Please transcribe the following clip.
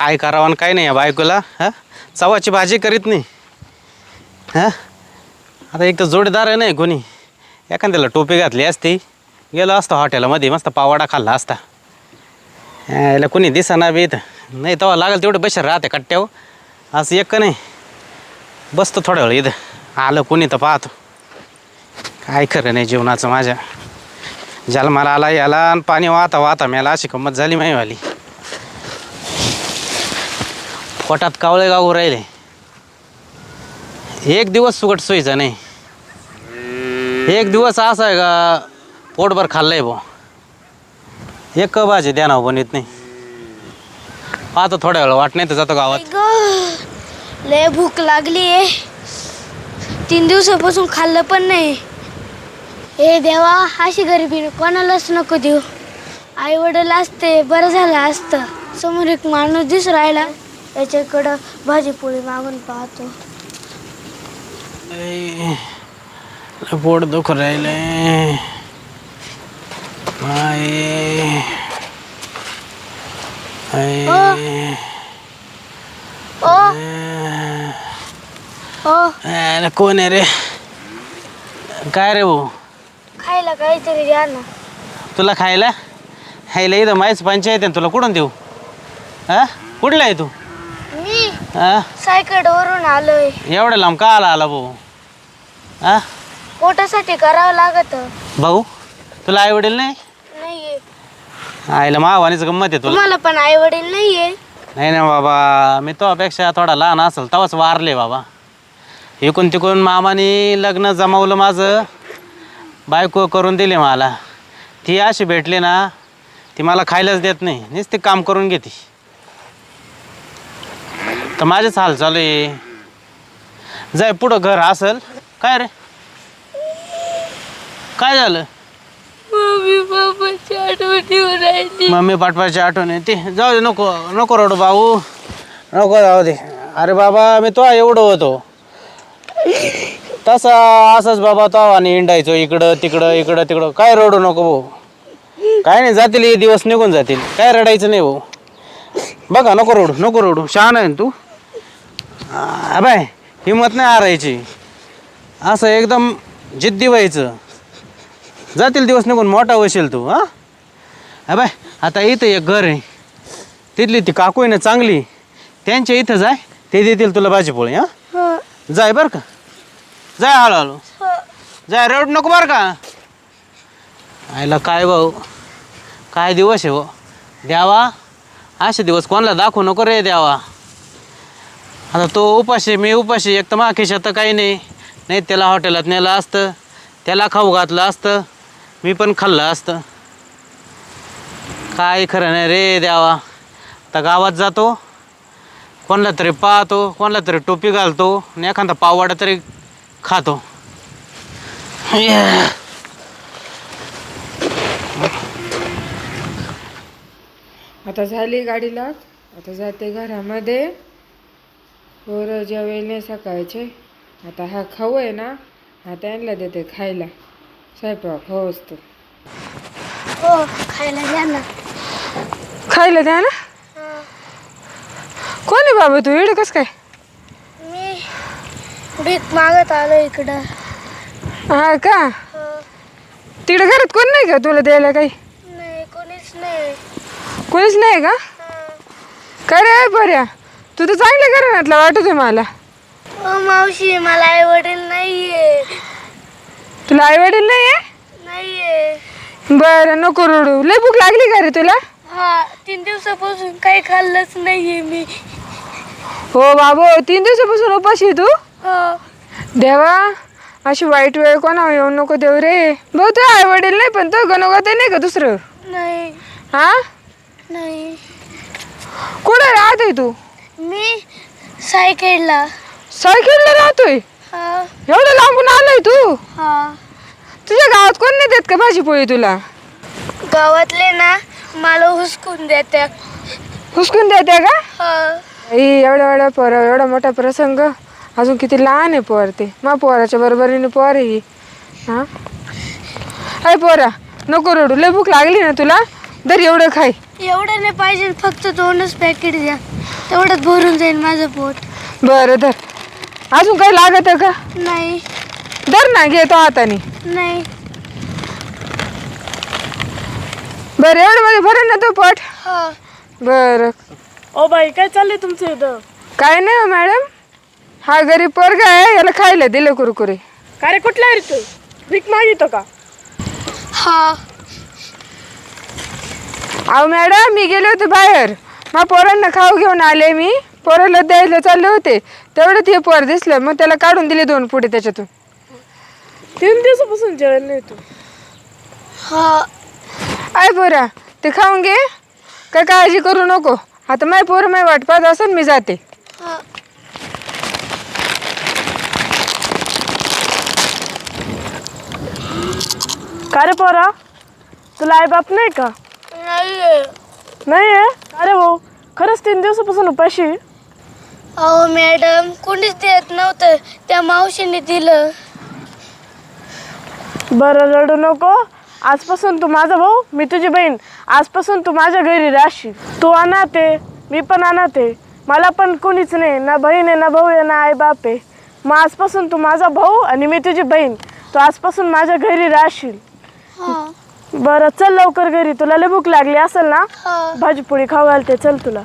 काय करावं आणि काय नाही या बायकोला हा? चवाची भाजी करीत नाही. हा? आता एक तर जोडीदार आहे नाही कोणी. एखाद्याला टोपी घातली असती गेलो असतो हॉटेलमध्ये मस्त पावाडा खाल्ला असता. याला कोणी दिसाना बी इथं. नाही तेव्हा लागेल तेवढे बसर राहते कट्ट्यावर. असं एक नाही. बसतो थोड्या वेळ इथं. आलं कोणी तर पाहतो. काय खरं नाही जीवनाचं माझ्या. ज्याला मला आला याला आणि पाणी वाहता वाहता मेला अशी गंमत झाली माहीवाली पोटात कावळे गाऊ राहिले. एक दिवस सुगट सोयीचा नाही. एक दिवस असा आहे का पोटभर खाल्लंय भाऊ एक भाजी द्या ना बनत नाही. पाहतो थोड्या वेळ वाट नाही तर जातो गावात. लय भूक लागली आहे. तीन दिवसापासून खाल्लं पण नाही. हे देवा अशी गरिबी कोणालाच नको देऊ. आई वडील असते बरं झालं असतं. समोर एक माणूस दिस राहिला. याच्याकडं भाजीपोळी मागून पाहतो. लय पोट दुख राहिले. ओ ओ. कोण आहे रे? काय रे भाऊ? खायला काहीतरी द्या ना. तुला खायला? खायला इथं माहीच पंचायत आहे ना, तुला कुठून देऊ? हा? कुठला आहे तू? हा? सायकलवरून आलोय. एवढ्या लांब का आला आला भाऊ? हा? पोटासाठी करावं लागत. भाऊ तुला आई वडील नाही? नाहीये. आईला मावानीच गंमत आहे तुला. तुम्हाला पण आई वडील नाहीये? नाही ना बाबा मी तो थोडा लहान असेल तेव्हाच वारले बाबा. इकून तिकून मामाने लग्न जमावलं माझं. बायको करून दिली मला. ती अशी भेटली ना ती मला खायलाच देत नाही. नुसती काम करून घेते. तर माझेच हाल चालू आहे. जाय पुढं घर असल. काय रे? काय झालं? मम्मी पप्पाची आठवण येऊन राहिली. मम्मी पाठवायची आठवण येते. जाऊ दे नको नको रडू भाऊ. नको जाऊ दे. अरे बाबा मी तो एवढं होतो. तसा असंच बाबा तो आणि हिंडायचो इकडं तिकडं इकडं तिकडं. काय रडू नको भाऊ. काय नाही जातील हे दिवस निघून जातील. काय रडायचं नाही भाऊ. बघा नको रडू नको रडू. शहाण आहे ना तू? बाय हिंमत नाही हारायची. असं एकदम जिद्दी व्हायचं. जातील दिवस निघून मोठा होशील तू हां? हा बाय आता इथं एक घर आहे. तिथली ती काकू आहे ना चांगली. त्यांच्या इथं जाय ते देतील तुला भाजीपोळी हां? जाय बरं का. जाय हळूहळू. जाय रड नको बरं का. आयला काय भाऊ काय दिवस आहे हो? द्यावा असे दिवस कोणाला दाखवू नको रे द्यावा आता तो उपाशी मी उपाशी एक तर मा तर काही नाही. नाही त्याला हॉटेलात नेलं असतं त्याला खाऊ घातलं असतं मी पण खाल्लं असतं. काय खरं नाही रे द्यावा आता गावात जातो कोणाला तरी पाहतो कोणाला तरी टोपी घालतो आणि एखादा पाववाडा तरी खातो. आता झाली गाडीला आता जाते घरामध्ये. पोरं जेवायला सकाळचे. आता हा खाऊ आहे ना हा त्यांना देते खायला. स्वयंपाक हो असतो. हो खायला द्या ना. खायला द्या ना? कोण आहे बाबा तू? इकडे कस काय? मी भीक मागत आलो इकडं. हा का? हो. तिकडे घरात कोण नाही का तुला द्यायला काही? नाही कोणीच नाही. कोणीच नाही का? काय रे बऱ्या? तू तर चांगल्या घराण्यातला वाटत मला. ओ मावशी मला आई वडील नाहीये. तुला आई वडील नाही आहे नाहीये. बरं नको रडू. लय भूक लागली का रे तुला? हा तीन दिवसापासून काही खाल्लंच नाहीये मी. हो बाबू तीन दिवसापासून उपाशी आहे तू? हो. देवा अशी वाईट वेळ कोणा येऊ नको देव रे. भाऊ तू आई वडील नाही पण तो गणोगात नाही का दुसरं? नाही. हा? नाही. कुठे राहतोय तू? मी सायकलला. सायकलला राहतोय? हा. एवढं लांबून आलोय तू? हा. तुझ्या गावात कोण नाही देत का भाजीपोळी तुला? गावातले ना मला हुसकून देत्या. हुसकून देते का? हा. आई एवढा एवढा पोर एवढा मोठा प्रसंग. अजून किती लहान आहे पोर ते. मा पोराच्या बरोबरीने पोर आहे ही. हा? अय पोरा नको रडू. लय भूक लागली ना तुला? दर एवढं खाय. एवढं नाही पाहिजे फक्त दोनच पॅकेट द्या. तेवढंच भरून जाईल माझं पोट. बरं धर. अजून काही लागत आहे का? नाही. धर ना घेतो हाताने. नाही. बरं एवढं मध्ये भरण ना तो पोट? हा. बरं. ओ बाई काय चाललंय तुमचं इथं? काय नाही हो मॅडम. हा गरीब पोरगा आहे याला खायला दिलं कुरकुरे. का रे कुठला आहे रे तू? भीक मागितो का? हा. अहो मॅडम मी गेले होते बाहेर. मग पोरांना खाऊ घेऊन आले मी. पोराला द्यायला चालले होते. तेवढं ते पोर दिसलं. मग त्याला काढून दिले दोन पुढे त्याच्यातून. तीन दिवसापासून जेवण नाही तू हा. आय पोरा ते खाऊन घे. काय काळजी करू नको. आता माय पोरं माय वाट पाहत असेल मी जाते. का रे पोरा? तुला आई बाप नाही का? नाही नाही आहे अरे भाऊ खरंच तीन दिवसापासून उपाशी आहे? अहो मॅडम कोणीच देत नव्हतं. त्या मावशीने दिलं. बरं रडू नको. आजपासून तू माझा भाऊ मी तुझी बहीण. आजपासून तू माझ्या घरी राहशील. तू अनाथ मी पण अनाथ मला पण कोणीच नाही ना बहीण आहे ना भाऊ आहे ना आई बाप आहे. मग आजपासून तू माझा भाऊ आणि मी तुझी बहीण. तू आजपासून माझ्या घरी राहशील. हा. बरं चल लवकर घरी. तुला लय भूक लागली असेल ना? हा. भाजी पोळी खाऊ घालते. चल तुला.